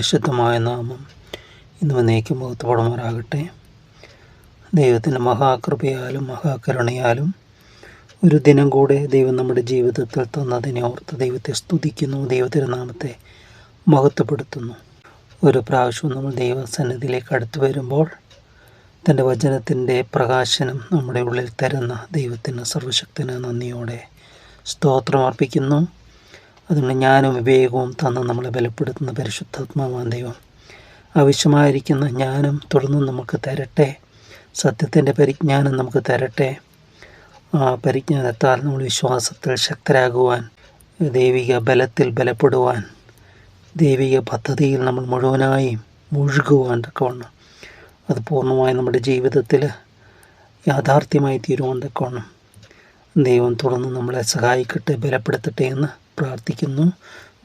ദൈവത്തിന്റെ അതിപരിശുദ്ധമായ നാമം ഇന്ന് വന്നേക്കും മുഖത്തുപടമാറാകട്ടെ ദൈവത്തിന്റെ മഹാകൃപയാലും മഹാകരുണയാലും ഒരു ദിനം കൂടെ ദൈവം നമ്മുടെ ജീവിതത്തിൽ തന്നതിനെ ഓർത്ത് ദൈവത്തെ സ്തുതിക്കുന്നു ദൈവത്തിന്റെ നാമത്തെ മഹത്വപ്പെടുത്തുന്നു. ഒരു പ്രാവശ്യവും നമ്മൾ ദൈവസന്നിധിയിലേക്ക് അടുത്തു വരുമ്പോൾ തന്റെ വചനത്തിന്റെ പ്രകാശനം നമ്മുടെ ഉള്ളിൽ തരുന്ന ദൈവത്തിന് സർവശക്തന് നന്ദിയോടെ സ്തോത്രം അർപ്പിക്കുന്നു. അതുകൊണ്ട് ജ്ഞാനവും വിവേകവും തന്ന് നമ്മളെ ബലപ്പെടുത്തുന്ന പരിശുദ്ധാത്മാവാൻ ദൈവം. ആവശ്യമായിരിക്കുന്ന ജ്ഞാനം തുടർന്നും നമുക്ക് തരട്ടെ. സത്യത്തിന്റെ പരിജ്ഞാനം നമുക്ക് തരട്ടെ. ആ പരിജ്ഞാനത്താൽ നമ്മൾ വിശ്വാസത്തിൽ ശക്തരാകുവാൻ ദൈവിക ബലത്തിൽ ബലപ്പെടുവാൻ ദൈവിക പദ്ധതിയിൽ നമ്മൾ മുഴുവനായി മുഴുകുവാൻ തക്കവണ്ണം. അത് പൂർണമായി നമ്മുടെ ജീവിതത്തിൽ യാഥാർത്ഥ്യമായി തീരുവാൻ തക്കവണ്ണം ദൈവം തുടർന്ന് നമ്മളെ സഹായിക്കട്ടെ ബലപ്പെടുത്തട്ടെ എന്ന് പ്രാർത്ഥിക്കുന്നു.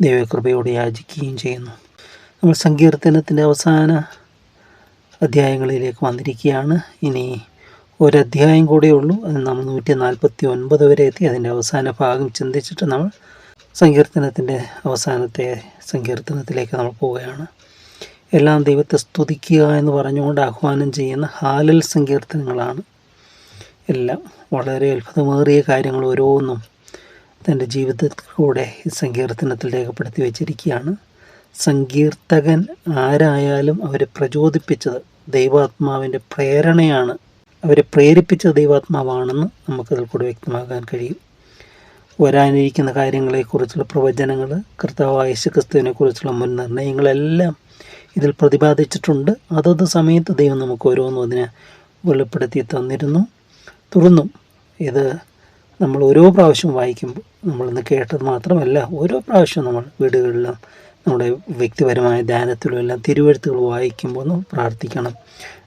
ദൈവകൃപയോടെ യാചിക്കുകയും ചെയ്യുന്നു. നമ്മൾ സങ്കീർത്തനത്തിന്റെ അവസാന അധ്യായങ്ങളിലേക്ക് വന്നിരിക്കുകയാണ്. ഇനി ഒരധ്യായം കൂടെ ഉള്ളൂ. അത് നമ്മൾ നൂറ്റി നാൽപ്പത്തി ഒൻപത് വരെ എത്തി. അതിന്റെ അവസാന ഭാഗം ചിന്തിച്ചിട്ട് നമ്മൾ സങ്കീർത്തനത്തിന്റെ അവസാനത്തെ സങ്കീർത്തനത്തിലേക്ക് നമ്മൾ പോവുകയാണ്. എല്ലാം ദൈവത്തെ സ്തുതിക്കുക എന്ന് പറഞ്ഞുകൊണ്ട് ആഹ്വാനം ചെയ്യുന്ന ഹാലൽ സങ്കീർത്തനങ്ങളാണ്. എല്ലാം വളരെ അത്ഭുതമേറിയ കാര്യങ്ങൾ ഓരോന്നും തന്റെ ജീവിതത്തിലൂടെ സങ്കീർത്തനത്തിൽ രേഖപ്പെടുത്തി വച്ചിരിക്കുകയാണ്. സങ്കീർത്തകൻ ആരായാലും അവരെ പ്രചോദിപ്പിച്ചത് ദൈവാത്മാവിന്റെ പ്രേരണയാണ്. അവരെ പ്രേരിപ്പിച്ച ദൈവാത്മാവാണെന്ന് നമുക്കതിൽ കൂടെ വ്യക്തമാക്കാൻ കഴിയും. വരാനിരിക്കുന്ന കാര്യങ്ങളെക്കുറിച്ചുള്ള പ്രവചനങ്ങൾ കർത്താവായ യേശുക്രിസ്തുവിനെ കുറിച്ചുള്ള മുൻ നിർണയങ്ങളെല്ലാം ഇതിൽ പ്രതിപാദിച്ചിട്ടുണ്ട്. അതത് സമയത്ത് ദൈവം നമുക്ക് ഓരോന്നും അതിനെ വെളിപ്പെടുത്തി തന്നിരുന്നു. തുടർന്നും ഇത് നമ്മൾ ഓരോ പ്രാവശ്യം വായിക്കുമ്പോൾ നമ്മളിന്ന് കേട്ടത് മാത്രമല്ല ഓരോ പ്രാവശ്യം നമ്മൾ വീടുകളിലും നമ്മുടെ വ്യക്തിപരമായ ധ്യാനത്തിലും എല്ലാം തിരുവഴുത്തുകൾ വായിക്കുമ്പോൾ പ്രാർത്ഥിക്കണം.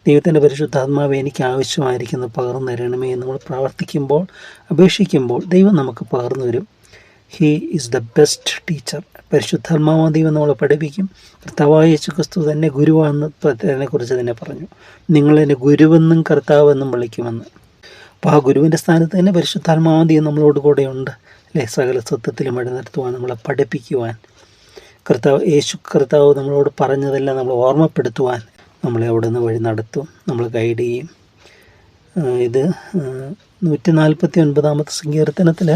ദൈവത്തിന്റെ പരിശുദ്ധാത്മാവ് എനിക്ക് ആവശ്യമായിരിക്കുന്ന പകർന്നു തരണമേ എന്ന് നമ്മൾ പ്രാർത്ഥിക്കുമ്പോൾ അപേക്ഷിക്കുമ്പോൾ ദൈവം നമുക്ക് പകർന്നു വരും he is the best teacher പരിശുദ്ധാത്മാവ് ദൈവം നമ്മളെ പഠിപ്പിക്കും. കർത്താവായ യേശു ക്രിസ്തു തന്നെ ഗുരുവാണെന്ന് കുറിച്ച് തന്നെ പറഞ്ഞു. നിങ്ങളെന്നെ ഗുരുവെന്നും കർത്താവെന്നും വിളിക്കുമെന്ന്. അപ്പോൾ ആ ഗുരുവിന്റെ സ്ഥാനത്ത് തന്നെ പരിശുദ്ധാത്മാവന്തിയും നമ്മളോട് കൂടെയുണ്ട്. അല്ലേ? സകല സത്യത്തിലും എഴുന്നേൽത്തുവാൻ നമ്മളെ പഠിപ്പിക്കുവാൻ. കർത്താവ് യേശു കർത്താവ് നമ്മളോട് പറഞ്ഞതെല്ലാം നമ്മൾ ഓർമ്മപ്പെടുത്തുവാൻ നമ്മളെ അവിടെ നിന്ന് വഴി നടത്തും. നമ്മൾ ഗൈഡ് ചെയ്യും. ഇത് നൂറ്റി നാൽപ്പത്തി ഒൻപതാമത്തെ സങ്കീർത്തനത്തിൽ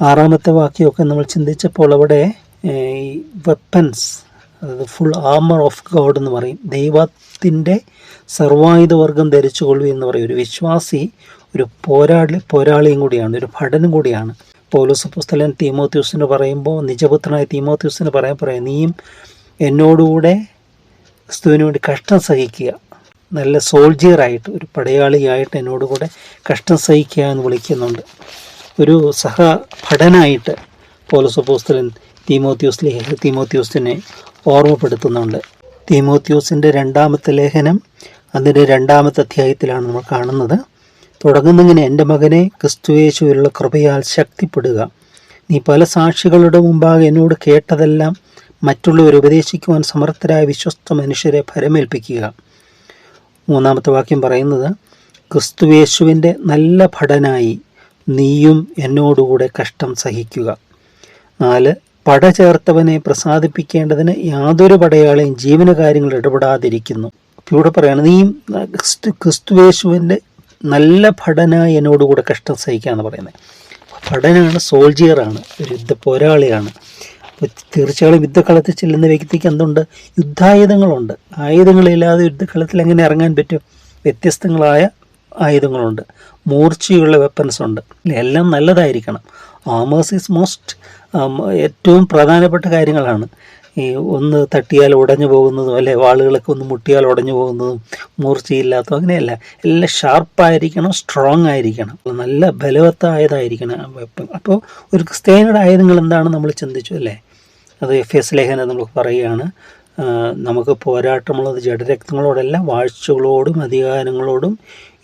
ആറാമത്തെ വാക്യമൊക്കെ നമ്മൾ ചിന്തിച്ചപ്പോൾ അവിടെ ഈ വെപ്പൻസ് അതായത് ഫുൾ ആമർ ഓഫ് ഗോഡ് എന്ന് പറയും. ദൈവത്തിന്റെ സർവായുധവർഗം ധരിച്ചുകൊള്ളു എന്ന് പറയും. ഒരു വിശ്വാസി ഒരു പോരാളി പോരാളിയും കൂടിയാണ് ഒരു ഭടനും കൂടിയാണ്. പൗലോസ് പുസ്തകൻ തീമോത്യൂസിന് പറയുമ്പോൾ നിജപുത്രനായ തീമോത്യൂസിന് പറയാൻ പറയാം നീയും എന്നോടുകൂടെ ക്രിസ്തുവിന് വേണ്ടി കഷ്ടം സഹിക്കുക. നല്ല സോൾജിയറായിട്ട് ഒരു പടയാളിയായിട്ട് എന്നോടുകൂടെ കഷ്ടം സഹിക്കുക എന്ന് വിളിക്കുന്നുണ്ട്. ഒരു സഹ ഭടനായിട്ട് പോലസപ്പോസ്തലൻ തീമോത്യൂസ് ലേഖ തീമോത്യൂസിനെ ഓർമ്മപ്പെടുത്തുന്നുണ്ട്. തീമോത്യൂസിന്റെ രണ്ടാമത്തെ ലേഖനം അതിന്റെ രണ്ടാമത്തെ അധ്യായത്തിലാണ് നമ്മൾ കാണുന്നത്. തുടങ്ങുന്നിങ്ങനെ? എന്റെ മകനെ ക്രിസ്തുയേശുവിലുള്ള കൃപയാൽ ശക്തിപ്പെടുക. നീ പല സാക്ഷികളുടെ മുമ്പാകെ എന്നോട് കേട്ടതെല്ലാം മറ്റുള്ളവർ ഉപദേശിക്കുവാൻ സമർത്ഥരായ വിശ്വസ്ത മനുഷ്യരെ ഫലമേൽപ്പിക്കുക മൂന്നാമത്തെ വാക്യം പറയുന്നത് ക്രിസ്തുവേശുവിന്റെ നല്ല ഭടനായി നീയും എന്നോടുകൂടെ കഷ്ടം സഹിക്കുക. നാല് പട ചേർത്തവനെ പ്രസാദിപ്പിക്കേണ്ടതിന് യാതൊരു പടയാളെയും ജീവനകാര്യങ്ങൾ ഇടപെടാതിരിക്കുന്നു. ഇവിടെ പറയാണ് നീയും ക്രിസ്തു ക്രിസ്തുവേശുവിന്റെ നല്ല ഭടന എന്നോടുകൂടെ കഷ്ടം സഹിക്കുക പറയുന്നത് ഭടനാണ് സോൾജിയറാണ് ഒരു യുദ്ധ പോരാളിയാണ് അപ്പോൾ തീർച്ചയായും യുദ്ധക്കളത്തിൽ ചെല്ലുന്ന വ്യക്തിക്ക് എന്തുണ്ട്? യുദ്ധായുധങ്ങളുണ്ട്. ആയുധങ്ങളില്ലാതെ യുദ്ധക്കളത്തിൽ എങ്ങനെ ഇറങ്ങാൻ പറ്റും? വ്യത്യസ്തങ്ങളായ ആയുധങ്ങളുണ്ട്. മൂർച്ചയുള്ള വെപ്പൻസ് ഉണ്ട്. എല്ലാം നല്ലതായിരിക്കണം. ആമേഴ്സ് ഈസ് മോസ്റ്റ് ഏറ്റവും പ്രധാനപ്പെട്ട കാര്യങ്ങളാണ്. ഈ ഒന്ന് തട്ടിയാൽ ഉടഞ്ഞു പോകുന്നതും അല്ലെ വാളുകളൊക്കെ ഒന്ന് മുട്ടിയാൽ ഉടഞ്ഞു പോകുന്നതും മൂർച്ചയില്ലാത്തതും അങ്ങനെയല്ല. എല്ലാം ഷാർപ്പായിരിക്കണം സ്ട്രോങ് ആയിരിക്കണം. നല്ല ബലവത്തായതായിരിക്കണം. അപ്പോൾ ഒരു ക്രിസ്ത്യാനിയുടെ ആയുധങ്ങൾ എന്താണ് നമ്മൾ ചിന്തിച്ചു അല്ലേ? അത് എഫ് എസ് ലേഖന നമ്മൾ പറയുകയാണ്. നമുക്ക് പോരാട്ടമുള്ളത് ജഡരക്തങ്ങളോടല്ല വാഴ്ചകളോടും അധികാരങ്ങളോടും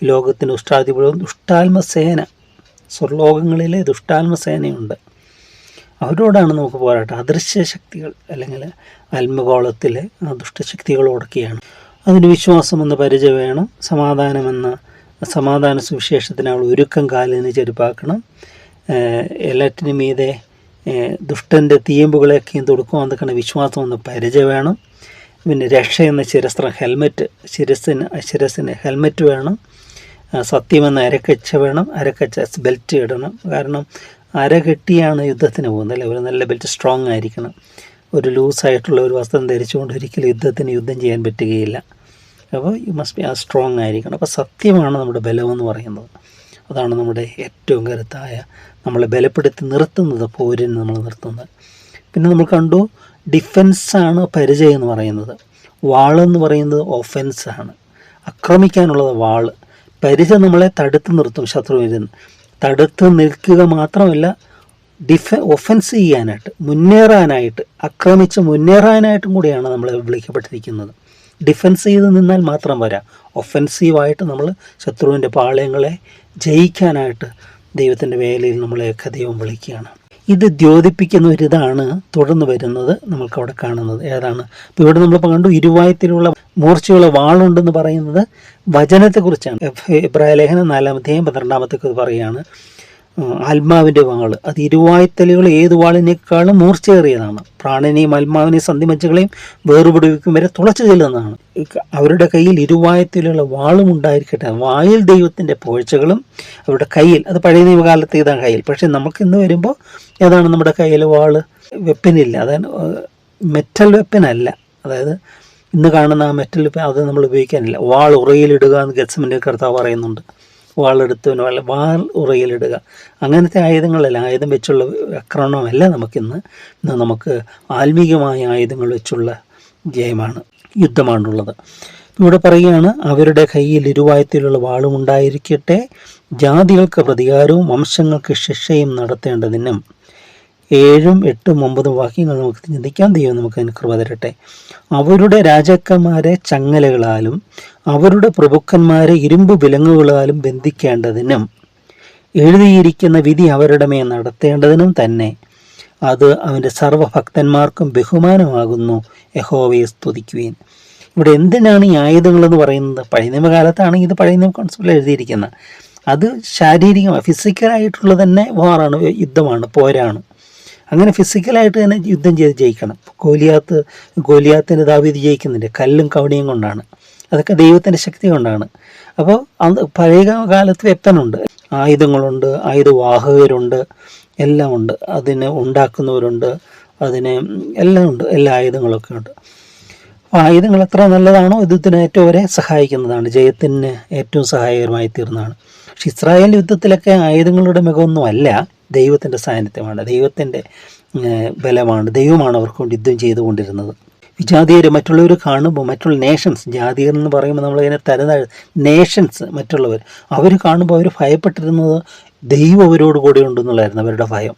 ലോകത്തിന്റെ ഉഷ്ടാധിപതി ദുഷ്ടാത്മസേന സ്വർലോകങ്ങളിലെ ദുഷ്ടാത്മസേനയുണ്ട് അവരോടാണ് നമുക്ക് പോരാട്ടം. അദൃശ്യ ശക്തികൾ അല്ലെങ്കിൽ ആത്മഗോളത്തിലെ ദുഷ്ടശക്തികളോടൊക്കെയാണ്. അതിന് വിശ്വാസമെന്ന പരിചയം വേണം. സമാധാനമെന്ന സമാധാന സുവിശേഷത്തിന് അവൾ ഒരുക്കം കാലിന് ചെരുപ്പാക്കണം. എല്ലാറ്റിനും മീതെ ദുഷ്ടന്റെ തീയമ്പുകളെയൊക്കെയും നിൽക്കുന്ന വിശ്വാസം എന്ന പരിചയം വേണം. പിന്നെ രക്ഷ എന്ന ശിരസ്ത്രം ഹെൽമെറ്റ് ശിരസിന് ശിരസിന് ഹെൽമെറ്റ് വേണം. സത്യമെന്ന അരക്കച്ച വേണം. അരക്കച്ച ബെൽറ്റ് ഇടണം. കാരണം അര കെട്ടിയാണ് യുദ്ധത്തിന് പോകുന്നത് അല്ലേ? ഒരു നല്ല ബെൽറ്റ് സ്ട്രോങ് ആയിരിക്കണം. ഒരു ലൂസായിട്ടുള്ള ഒരു വസ്ത്രം ധരിച്ചുകൊണ്ട് ഒരിക്കലും യുദ്ധത്തിന് യുദ്ധം ചെയ്യാൻ പറ്റുകയില്ല. അപ്പോൾ you must be a strong ആയിരിക്കണം. അപ്പോൾ സത്യമാണ് നമ്മുടെ ബലമെന്ന് പറയുന്നത്. അതാണ് നമ്മുടെ ഏറ്റവും കരുത്തായ നമ്മളെ ബലപ്പെടുത്തി നിർത്തുന്നത് പോരിന് നമ്മൾ നിർത്തുന്നത്. പിന്നെ നമ്മൾ കണ്ടു ഡിഫെൻസാണ് പരിചയം എന്ന് പറയുന്നത്. വാളെന്ന് പറയുന്നത് ഒഫെൻസാണ് ആക്രമിക്കാനുള്ളത് വാൾ പരിചയം നമ്മളെ തടുത്ത് നിർത്തും ശത്രുവിൽ നിന്ന്. തടുത്ത് നിൽക്കുക മാത്രമല്ല ഡിഫ ഒഫൻസ് ചെയ്യാനായിട്ട് മുന്നേറാനായിട്ട് ആക്രമിച്ച് മുന്നേറാനായിട്ടും കൂടിയാണ് നമ്മൾ വിളിക്കപ്പെട്ടിരിക്കുന്നത്. ഡിഫൻസ് ചെയ്ത് നിന്നാൽ മാത്രം വരാം. ഒഫൻസീവായിട്ട് നമ്മൾ ശത്രുവിന്റെ പാളയങ്ങളെ ജയിക്കാനായിട്ട് ദൈവത്തിന്റെ വേലയിൽ നമ്മളെയൊക്കെ ദൈവം വിളിക്കുകയാണ്. ഇത് ദ്യോതിപ്പിക്കുന്ന ഒരിതാണ് തുടർന്ന് വരുന്നത് നമുക്ക് അവിടെ കാണുന്നത്. ഏതാണ്? ഇപ്പോൾ ഇവിടെ നമ്മൾ കണ്ടു ഇരുവായത്തിലുള്ള മൂർച്ചയുള്ള വാളുണ്ടെന്ന് പറയുന്നത് വചനത്തെക്കുറിച്ചാണ്. ഇബ്രാഹിം ലേഖനം നാലാമത്തെയും പന്ത്രണ്ടാമത്തേക്കും പറയുകയാണ്. ആത്മാവിന്റെ വാൾ അത് ഇരുവായ്ത്തലുകൾ ഏത് വാളിനേക്കാളും മൂർച്ചയേറിയതാണ്. പ്രാണനെയും ആത്മാവിനെയും സന്ധിമജ്ജകളെയും വേർപെടുവിക്കും വരെ തുളച്ചു ചെല്ലുന്നതാണ്. അവരുടെ കയ്യിൽ ഇരുവായത്തിലുള്ള വാളും ഉണ്ടായിരിക്കട്ടെ. വായിൽ ദൈവത്തിന്റെ പോഴ്ചകളും അവരുടെ കയ്യിൽ. അത് പഴയ നിയമകാലത്ത് ഇതാണ് കയ്യിൽ? പക്ഷേ നമുക്ക് ഇന്ന് വരുമ്പോൾ ഏതാണ് നമ്മുടെ കയ്യിൽ വാൾ? വെപ്പനില്ല. അതാണ് മെറ്റൽ വെപ്പനല്ല. അതായത് ഇന്ന് കാണുന്ന ആ മെറ്റൽ അത് നമ്മൾ ഉപയോഗിക്കാനില്ല. വാൾ ഉറയിലിടുക എന്ന് ഗത്സമിന്റെ കർത്താവ് പറയുന്നുണ്ട്. വാളെടുത്തവന് വല്ല വാൾ ഉറയിലിടുക. അങ്ങനത്തെ ആയുധങ്ങളല്ല. ആയുധം വെച്ചുള്ള ആക്രമണമല്ല നമുക്കിന്ന്. ഇന്ന് നമുക്ക് ആത്മീകമായ ആയുധങ്ങൾ വെച്ചുള്ള ജയമാണ് യുദ്ധമാണുള്ളത്. ഇവിടെ പറയുകയാണ് അവരുടെ കയ്യിൽ ഇരുവായത്തിലുള്ള വാളും ഉണ്ടായിരിക്കട്ടെ. ജാതികൾക്ക് പ്രതികാരവും വംശങ്ങൾക്ക് ശിക്ഷയും നടത്തേണ്ടതിനും ഏഴും എട്ടും ഒമ്പതും വാക്യങ്ങൾ നമുക്ക് ചിന്തിക്കാൻ ദൈവം നമുക്ക് കൃപ തരട്ടെ. അവരുടെ രാജാക്കന്മാരെ ചങ്ങലകളാലും അവരുടെ പ്രഭുക്കന്മാരെ ഇരുമ്പ് വിലങ്ങുകളാലും ബന്ധിക്കേണ്ടതിനും എഴുതിയിരിക്കുന്ന വിധി അവരുടെ മേൽ നടത്തേണ്ടതിനും തന്നെ അത് അവന്റെ സർവഭക്തന്മാർക്കും ബഹുമാനമാകുന്നു. യഹോവയെ സ്തുതിക്കുവേൻ. ഇവിടെ എന്തിനാണ് ഈ ആയുധങ്ങളെന്ന് പറയുന്നത്? പഴയ നിയമകാലത്താണ് ഇത് പഴയ നിയമ കോൺസെപ്റ്റിൽ എഴുതിയിരിക്കുന്നത്. അത് ശാരീരികമായി ഫിസിക്കലായിട്ടുള്ള തന്നെ വാറാണ് യുദ്ധമാണ് പോരാണ്. അങ്ങനെ ഫിസിക്കലായിട്ട് തന്നെ യുദ്ധം ചെയ്ത് ജയിക്കണം. കോലിയാത്ത് കോലിയാത്തിന്റെ ദാവീദ് ജയിക്കുന്നുണ്ട്. കല്ലും കവണിയും കൊണ്ടാണ്. അതൊക്കെ ദൈവത്തിന്റെ ശക്തി കൊണ്ടാണ്. അപ്പോൾ അന്ന് പഴയ കാലത്ത് വെപ്പനുണ്ട്. ആയുധങ്ങളുണ്ട് ആയുധവാഹകരുണ്ട് എല്ലാം ഉണ്ട് അതിനെ ഉണ്ടാക്കുന്നവരുണ്ട്. അതിനെ എല്ലാം ഉണ്ട്. എല്ലാ ആയുധങ്ങളൊക്കെ ഉണ്ട്. ആയുധങ്ങൾ എത്ര നല്ലതാണോ യുദ്ധത്തിന് ഏറ്റവും വരെ സഹായിക്കുന്നതാണ്. ജയത്തിന് ഏറ്റവും സഹായകരമായി തീർന്നതാണ്. പക്ഷെ ഇസ്രായേൽ യുദ്ധത്തിലൊക്കെ ആയുധങ്ങളുടെ മികവൊന്നും അല്ല ദൈവത്തിന്റെ സാന്നിധ്യമാണ് ദൈവത്തിന്റെ ബലമാണ്. ദൈവമാണ് അവർക്ക് വേണ്ടി യുദ്ധം ചെയ്തുകൊണ്ടിരുന്നത്. വിജാതീയർ മറ്റുള്ളവർ കാണുമ്പോൾ മറ്റുള്ള നേഷൻസ് ജാതീയർ എന്ന് പറയുമ്പോൾ നമ്മളിങ്ങനെ തരുന്ന നേഷൻസ് മറ്റുള്ളവർ അവർ കാണുമ്പോൾ അവർ ഭയപ്പെട്ടിരുന്നത് ദൈവം അവരോട് കൂടെ ഉണ്ടെന്നുള്ളതായിരുന്നു അവരുടെ ഭയം.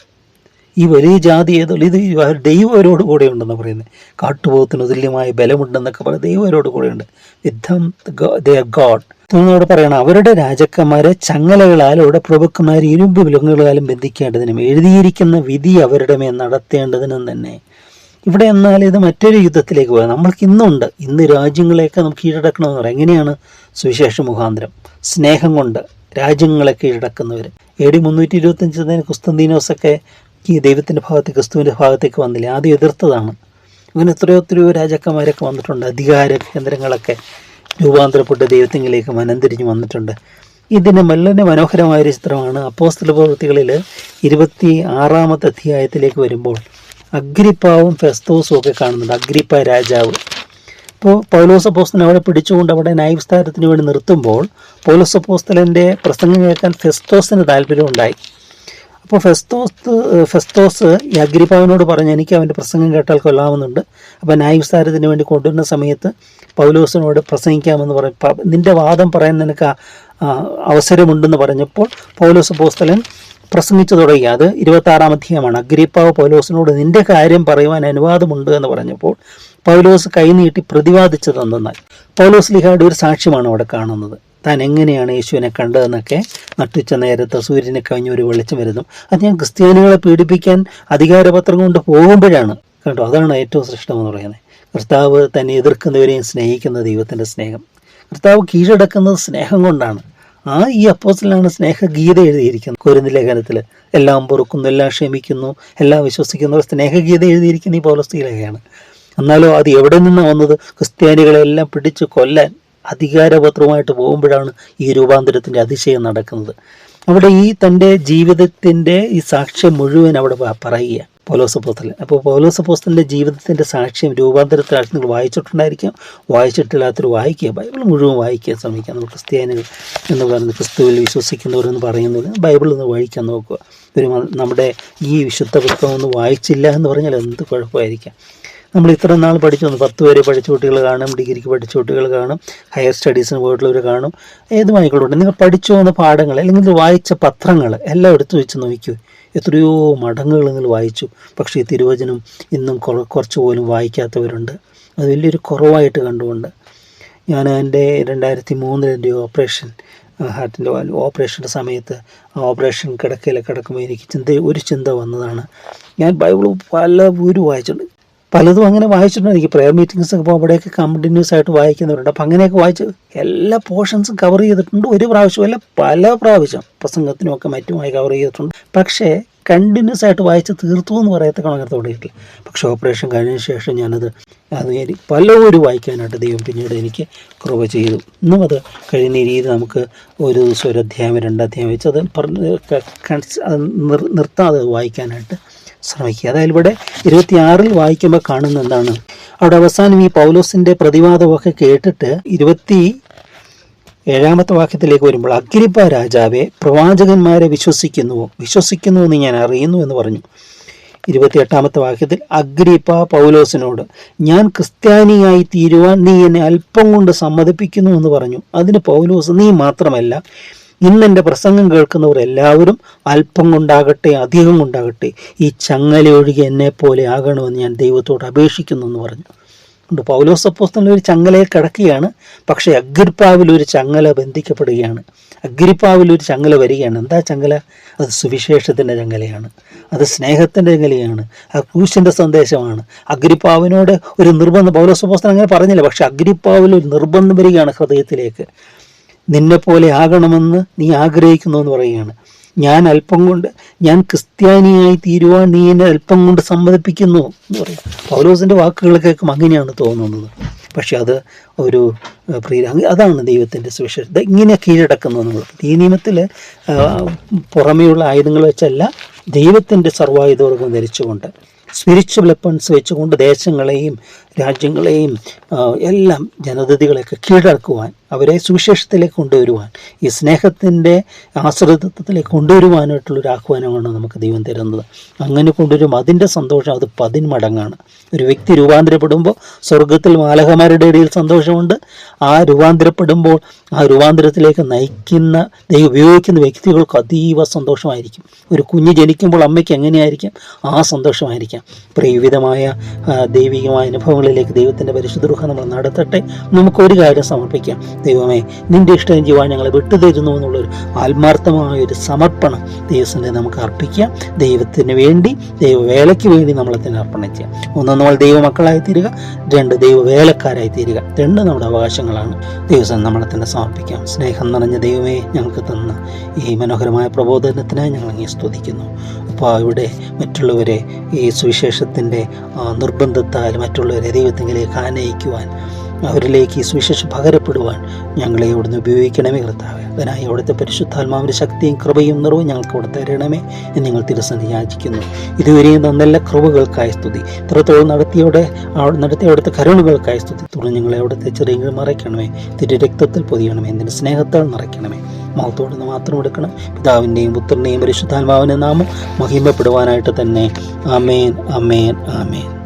ഈ വലിയ ജാതി ഏതുള്ള ഇത് ദൈവം കൂടെ ഉണ്ടെന്ന് പറയുന്നത് കാട്ടുപോകത്തിന് തുല്യമായ ബലമുണ്ടെന്നൊക്കെ പറയുന്നത് ദൈവം അവരോട് കൂടെയുണ്ട് യുദ്ധം ഗോഡ് തുടർന്നോട് പറയണം. അവരുടെ രാജാക്കന്മാരെ ചങ്ങലകളാൽ അവരുടെ പ്രഭുക്കന്മാരെ ഇരുമ്പ് വിലങ്ങുകളാലും ബന്ധിക്കേണ്ടതിനും എഴുതിയിരിക്കുന്ന വിധി അവരുടെ മേൽ നടത്തേണ്ടതിനും തന്നെ. ഇവിടെ എന്നാൽ ഇത് മറ്റൊരു യുദ്ധത്തിലേക്ക് പോകാം. നമ്മൾക്ക് ഇന്നുണ്ട്. ഇന്ന് രാജ്യങ്ങളെയൊക്കെ നമുക്ക് കീഴടക്കണമെന്ന് പറയാം. എങ്ങനെയാണ് സുവിശേഷ മുഖാന്തരം? സ്നേഹം കൊണ്ട് രാജ്യങ്ങളെ കീഴടക്കുന്നവർ എ ഡി മുന്നൂറ്റി ഇരുപത്തഞ്ചിന് കുസ്തന്തീനോസൊക്കെ ഈ ദൈവത്തിന്റെ ഭാഗത്ത് ക്രിസ്തുവിന്റെ ഭാഗത്തേക്ക് വന്നില്ല. ആദ്യം എതിർത്തതാണ്. അങ്ങനെ എത്രയോ എത്രയോ രാജാക്കന്മാരൊക്കെ വന്നിട്ടുണ്ട്. അധികാര കേന്ദ്രങ്ങളൊക്കെ രൂപാന്തരപ്പെട്ട് ദൈവത്തിങ്കിലേക്ക് മനംതിരിഞ്ഞ് വന്നിട്ടുണ്ട്. വളരെ മനോഹരമായ ഒരു ചിത്രമാണ്. അപ്പോസ്തല പ്രവൃത്തികളിൽ ഇരുപത്തി ആറാമത്തെ അധ്യായത്തിലേക്ക് വരുമ്പോൾ അഗ്രിപ്പാവും ഫെസ്തോസും ഒക്കെ കാണുന്നുണ്ട്. അഗ്രിപ്പ രാജാവ്. ഇപ്പോൾ പൗലോസ് അപ്പോസ്തലൻ അവിടെ പിടിച്ചുകൊണ്ട് അവിടെ ന്യായവിസ്താരത്തിന് വേണ്ടി നിർത്തുമ്പോൾ പൗലോസ് അപ്പോസ്തലന്റെ പ്രസംഗം കേൾക്കാൻ ഫെസ്തോസിന് താല്പര്യമുണ്ടായി. അപ്പോൾ ഫെസ്തോസ് ഫെസ്തോസ് ഈ അഗ്രിപ്പാവിനോട് പറഞ്ഞു എനിക്ക് അവന്റെ പ്രസംഗം കേട്ടാൽ കൊള്ളാമെന്നുണ്ട് അപ്പോൾ ന്യായവിസ്താരത്തിന് വേണ്ടി കൊണ്ടുവരുന്ന സമയത്ത് പൗലോസിനോട് പ്രസംഗിക്കാമെന്ന് പറഞ്ഞു നിന്റെ വാദം പറയാൻ നിനക്ക് അവസരമുണ്ടെന്ന് പറഞ്ഞപ്പോൾ പൗലോസ് പോസ്തലൻ പ്രസംഗിച്ചു തുടങ്ങി അത് ഇരുപത്താറാം അധ്യായമാണ്. അഗ്രിപ്പാവ് പൗലോസിനോട് നിന്റെ കാര്യം പറയുവാൻ അനുവാദമുണ്ട് എന്ന് പറഞ്ഞപ്പോൾ പൗലോസ് കൈനീട്ടി പ്രതിവാദിച്ചതെന്നാൽ പൗലോസ് ലിഹായുടെ ഒരു സാക്ഷ്യമാണ് അവിടെ കാണുന്നത്. താൻ എങ്ങനെയാണ് യേശുവിനെ കണ്ടതെന്നൊക്കെ നട്ടുച്ച നേരത്തെ സൂര്യനെ കവിഞ്ഞ് ഒരു വെളിച്ചം വരുന്നു. അത് ഞാൻ ക്രിസ്ത്യാനികളെ പീഡിപ്പിക്കാൻ അധികാരപത്രം കൊണ്ട് പോകുമ്പോഴാണ്. കേട്ടോ അതാണ് ഏറ്റവും ശ്രേഷ്ഠമെന്ന് പറയുന്നത്. കർത്താവ് തന്നെ എതിർക്കുന്നവരെയും സ്നേഹിക്കുന്ന ദൈവത്തിന്റെ സ്നേഹം. കർത്താവ് കീഴടക്കുന്നത് സ്നേഹം കൊണ്ടാണ് ആ ഈ അപ്പോസിലാണ് സ്നേഹഗീത എഴുതിയിരിക്കുന്നത്. കുരുന്ന് ലേഖനത്തിൽ എല്ലാം പൊറുക്കുന്നു എല്ലാം ക്ഷമിക്കുന്നു എല്ലാം വിശ്വസിക്കുന്നവർ സ്നേഹഗീത എഴുതിയിരിക്കുന്ന ഈ പൗലസ്തീലകയാണ് എന്നാലും അത് എവിടെ നിന്നാണ് വന്നത്? ക്രിസ്ത്യാനികളെല്ലാം പിടിച്ച് കൊല്ലാൻ. അധികാരപത്രമായിട്ട് പോകുമ്പോഴാണ് ഈ രൂപാന്തരത്തിന്റെ അതിശയം നടക്കുന്നത്. അവിടെ ഈ തന്റെ ജീവിതത്തിന്റെ ഈ സാക്ഷ്യം മുഴുവൻ അവിടെ പറയുക. പൗലോസപ്പോസ്തലൻ അപ്പോൾ പൗലോസപ്പോസ്തലിന്റെ ജീവിതത്തിന്റെ സാക്ഷ്യം രൂപാന്തരത്തിലാക്കി നിങ്ങൾ വായിച്ചിട്ടുണ്ടായിരിക്കാം. വായിച്ചിട്ടില്ലാത്തൊരു വായിക്കുക. ബൈബിൾ മുഴുവൻ വായിക്കാൻ ശ്രമിക്കുക. നമ്മൾ ക്രിസ്ത്യാനികൾ എന്ന് പറയുന്നത് ക്രിസ്തുവിൽ വിശ്വസിക്കുന്നവരെന്ന് പറയുന്നത് ബൈബിളിൽ നിന്ന് വായിക്കാൻ നോക്കുക. ഒരു നമ്മുടെ ഈ വിശുദ്ധ പുസ്തകം ഒന്ന് വായിച്ചില്ല എന്ന് പറഞ്ഞാൽ എന്ത് കുഴപ്പമായിരിക്കാം? നമ്മൾ ഇത്ര നാൾ പഠിച്ചു വന്നു. പത്ത് വരെ പഠിച്ച കുട്ടികൾ കാണും ഡിഗ്രിക്ക് പഠിച്ച കുട്ടികൾ കാണും ഹയർ സ്റ്റഡീസിന് പോയിട്ടുള്ളവർ കാണും ഏതുമായിക്കോട്ടെ നിങ്ങൾ പഠിച്ചു വന്ന പാഠങ്ങൾ അല്ലെങ്കിൽ വായിച്ച പത്രങ്ങൾ എല്ലാം എടുത്തു വെച്ച് നോക്കൂ എത്രയോ മടങ്ങുകൾ നിങ്ങൾ വായിച്ചു. പക്ഷേ ഈ തിരുവചനം ഇന്നും കുറ- കുറച്ച് പോലും വായിക്കാത്തവരുണ്ട്. അത് വലിയൊരു കുറവായിട്ട് കണ്ടുകൊണ്ട് ഞാൻ എന്റെ രണ്ടായിരത്തി മൂന്നിൽ എന്റെ ഓപ്പറേഷൻ ഹാർട്ടിന്റെ ഓപ്പറേഷന്റെ സമയത്ത് ആ ഓപ്പറേഷൻ കിടക്കയിൽ കിടക്കുമ്പോൾ എനിക്ക് ചിന്ത ഒരു ചിന്ത വന്നതാണ്. ഞാൻ ബൈബിൾ പല ഊര് വായിച്ചിട്ടുണ്ട്. പലതും അങ്ങനെ വായിച്ചിട്ടുണ്ട്. എനിക്ക് പ്രയർ മീറ്റിങ്സ് ഒക്കെ അവിടെയൊക്കെ കണ്ടിന്യൂസ് ആയിട്ട് വായിക്കുന്നവരുണ്ട്. അപ്പം അങ്ങനെയൊക്കെ വായിച്ച് എല്ലാ പോർഷൻസും കവർ ചെയ്തിട്ടുണ്ട്. ഒരു പ്രാവശ്യമല്ല പല പ്രാവശ്യം പ്രസംഗത്തിനുമൊക്കെ മറ്റുമായി കവർ ചെയ്തിട്ടുണ്ട്. പക്ഷേ കണ്ടിന്യൂസ് ആയിട്ട് വായിച്ച് തീർത്തു എന്ന് പറയത്തക്ക അങ്ങനെ തുടങ്ങിയിട്ടില്ല പക്ഷേ ഓപ്പറേഷൻ കഴിഞ്ഞ ശേഷം ഞാനത് അത് ഞാൻ പലവരും വായിക്കാനായിട്ട് ദൈവം പിന്നീട് എനിക്ക് കൃപ ചെയ്തു. ഇന്നും അത് കഴിയുന്ന രീതി നമുക്ക് ഒരു ദിവസം ഒരു അധ്യായം രണ്ടധ്യായം വെച്ച് അത് പറഞ്ഞ് നിർത്താതെ വായിക്കാനായിട്ട് ശ്രമിക്കുക. അതായത് ഇവിടെ ഇരുപത്തിയാറിൽ വായിക്കുമ്പോൾ കാണുന്ന എന്താണ്? അവിടെ അവസാനം ഈ പൗലോസിന്റെ പ്രതിവാദമൊക്കെ കേട്ടിട്ട് ഇരുപത്തി ഏഴാമത്തെ വാക്യത്തിലേക്ക് വരുമ്പോൾ അഗ്രിപ്പ രാജാവെ പ്രവാചകന്മാരെ വിശ്വസിക്കുന്നുവോ? വിശ്വസിക്കുന്നു എന്ന് ഞാൻ അറിയുന്നു എന്ന് പറഞ്ഞു. ഇരുപത്തിയെട്ടാമത്തെ വാക്യത്തിൽ അഗ്രിപ്പ പൗലോസിനോട് ഞാൻ ക്രിസ്ത്യാനിയായി തീരുവാൻ നീ എന്നെ അല്പം കൊണ്ട് സമ്മതിപ്പിക്കുന്നു എന്ന് പറഞ്ഞു. അതിന് പൗലോസ് നീ മാത്രമല്ല ഇന്ന് എന്റെ പ്രസംഗം കേൾക്കുന്നവർ എല്ലാവരും അല്പം കൊണ്ടാകട്ടെ അധികം കൊണ്ടാകട്ടെ ഈ ചങ്ങല ഒഴുകി പോലെ ആകണമെന്ന് ഞാൻ ദൈവത്തോട് അപേക്ഷിക്കുന്നു എന്ന് പറഞ്ഞു. ഉണ്ട് പൗലോസ് അപ്പോസ്തലൻ ഒരു ചങ്ങലയിൽ കിടക്കുകയാണ്. പക്ഷേ അഗ്രിപ്പാവിൽ ഒരു ചങ്ങല ബന്ധിക്കപ്പെടുകയാണ്. അഗ്രിപ്പാവിൽ ഒരു ചങ്ങല വരികയാണ്. എന്താ ചങ്ങല? അത് സുവിശേഷത്തിന്റെ ചങ്ങലയാണ്. അത് സ്നേഹത്തിന്റെ ചങ്ങലയാണ്. അത് ക്രൂശിന്റെ സന്ദേശമാണ്. അഗ്രിപ്പാവിനോട് ഒരു നിർബന്ധം പൗലോസ് അപ്പോസ്തലൻ അങ്ങനെ പറഞ്ഞില്ല. പക്ഷേ അഗ്രിപ്പാവിൽ ഒരു നിർബന്ധം വരികയാണ് ഹൃദയത്തിലേക്ക്. നിന്നെ പോലെ ആകണമെന്ന് നീ ആഗ്രഹിക്കുന്നു എന്ന് പറയുകയാണ്. ഞാൻ അല്പം കൊണ്ട് ഞാൻ ക്രിസ്ത്യാനിയായി തീരുവാൻ നീ എന്നെ അല്പം കൊണ്ട് സമ്മതിപ്പിക്കുന്നു എന്ന് പറയും പൗലോസിന്റെ വാക്കുകൾ കേൾക്കും അങ്ങനെയാണ് തോന്നുന്നത്. പക്ഷെ അത് ഒരു പ്രിയ അതാണ് ദൈവത്തിന്റെ സുവിശേഷം. ഇങ്ങനെ കീഴടക്കുന്നത് നമ്മൾ. ഈ നിയമത്തിൽ പുറമെയുള്ള ആയുധങ്ങൾ വെച്ചല്ല ദൈവത്തിന്റെ സർവായുധവർഗം ധരിച്ചുകൊണ്ട് സ്പിരിച്വൽ വെപ്പൺസ് വെച്ചുകൊണ്ട് ദേശങ്ങളെയും രാജ്യങ്ങളെയും എല്ലാം ജനതതികളെയൊക്കെ കീഴടക്കുവാൻ അവരെ സുവിശേഷത്തിലേക്ക് കൊണ്ടുവരുവാൻ ഈ സ്നേഹത്തിന്റെ ആശ്രിതത്വത്തിലേക്ക് കൊണ്ടുവരുവാനായിട്ടുള്ളൊരു ആഹ്വാനമാണ് നമുക്ക് ദൈവം തരുന്നത്. അങ്ങനെ കൊണ്ടുവരും അതിന്റെ സന്തോഷം അത് പതിന്മടങ്ങാണ്. ഒരു വ്യക്തി രൂപാന്തരപ്പെടുമ്പോൾ സ്വർഗത്തിൽ മാലകമാരുടെ ഇടയിൽ സന്തോഷമുണ്ട്. ആ രൂപാന്തരപ്പെടുമ്പോൾ ആ രൂപാന്തരത്തിലേക്ക് നയിക്കുന്ന ദൈവം ഉപയോഗിക്കുന്ന വ്യക്തികൾക്ക് അതീവ സന്തോഷമായിരിക്കും. ഒരു കുഞ്ഞ് ജനിക്കുമ്പോൾ അമ്മയ്ക്ക് എങ്ങനെയായിരിക്കും? ആ സന്തോഷമായിരിക്കാം. പ്രവിധമായ ദൈവികമായ അനുഭവങ്ങളിലേക്ക് ദൈവത്തിന്റെ പരിശുദ്ധ നമ്മൾ നടത്തട്ടെ. നമുക്കൊരു കാര്യം സമർപ്പിക്കാം. ദൈവമേ നിന്റെ ഇഷ്ടം ജീവാൻ ഞങ്ങളെ വിട്ടുതരുന്നു എന്നുള്ളൊരു ആത്മാർത്ഥമായ ഒരു സമർപ്പണം ദൈവത്തിന്റെ നമുക്ക് അർപ്പിക്കാം. ദൈവത്തിന് വേണ്ടി ദൈവവേലയ്ക്ക് വേണ്ടി നമ്മളെ തന്നെ അർപ്പണം ചെയ്യാം. ഒന്ന് നമ്മൾ ദൈവമക്കളായി തീരുക രണ്ട് ദൈവവേലക്കാരായി തീരുക രണ്ട് നമ്മുടെ അവകാശങ്ങളാണ്. ദൈവം നമ്മളെ തന്നെ സമർപ്പിക്കാം. സ്നേഹം നിറഞ്ഞ ദൈവമേ ഞങ്ങൾക്ക് തന്ന ഈ മനോഹരമായ പ്രബോധനത്തിനായി ഞങ്ങൾ അങ്ങേ സ്തുതിക്കുന്നു. അപ്പോൾ ഇവിടെ മറ്റുള്ളവരെ ഈ സുവിശേഷത്തിന്റെ നിർബന്ധത്താൽ മറ്റുള്ളവരെ ദൈവത്തിങ്കിലേക്ക് ആനയിക്കുവാൻ അവരിലേക്ക് ഈ സുവിശേഷം പകരപ്പെടുവാൻ ഞങ്ങളെ ഇവിടുന്ന് ഉപയോഗിക്കണമേ കർത്താവേ. അതിനായി അവിടുത്തെ പരിശുദ്ധാത്മാവിന്റെ ശക്തിയും കൃപയും നിറവും ഞങ്ങൾക്ക് ഇവിടെ തരണമേ എന്ന് ഞങ്ങൾ തിരുസന്ധി യാചിക്കുന്നു. ഇതുവരെയും നല്ല കൃപകൾക്കായി സ്തുതി. ഇത്രത്തോളം നടത്തിയവിടെ നടത്തിയ അവിടുത്തെ കരുണകൾക്കായി സ്തുതി. തുടർന്ന് ഞങ്ങളെ അവിടുത്തെ ചെറിയ മറയ്ക്കണമേ. തിരു രക്തത്തിൽ പൊതിയണമേ. എന്തിന് സ്നേഹത്താൽ നിറയ്ക്കണമേ നിന്ന് മാത്രം എടുക്കണം. പിതാവിന്റെയും പുത്രന്റെയും പരിശുദ്ധാത്മാവിന്റെ നാമം മഹിമപ്പെടുവാനായിട്ട് തന്നെ. അമേൻ അമേൻ മനമേ